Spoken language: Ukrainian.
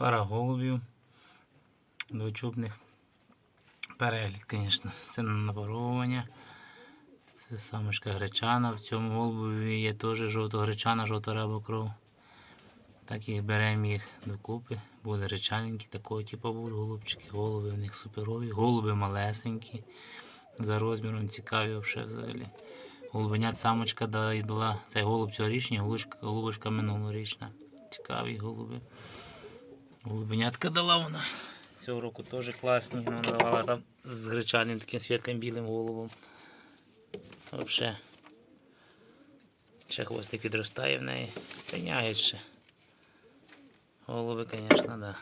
Пара голубів. Двочубних. Перегляд, звісно. Це на напаровування. Це самочка гречана. В цьому голубові є теж жовто-гречана, жовта кров. Так їх беремо їх докупи. Буде гречаненькі, такого типу будуть голубчики. Голуби в них суперові, голуби малесенькі. За розміром цікаві взагалі. Голубенят самочка дала, і дала. Це голуб цьогорічний, голубочка минулорічна. Цікаві голуби. Голубенятка дала вона. Цього року теж класні. Вона давала там з гречаним таким світлим білим голубом. Взагалі. Ще хвостик відростає в неї. Пеняють ще. Голуби, звісно, так. Да.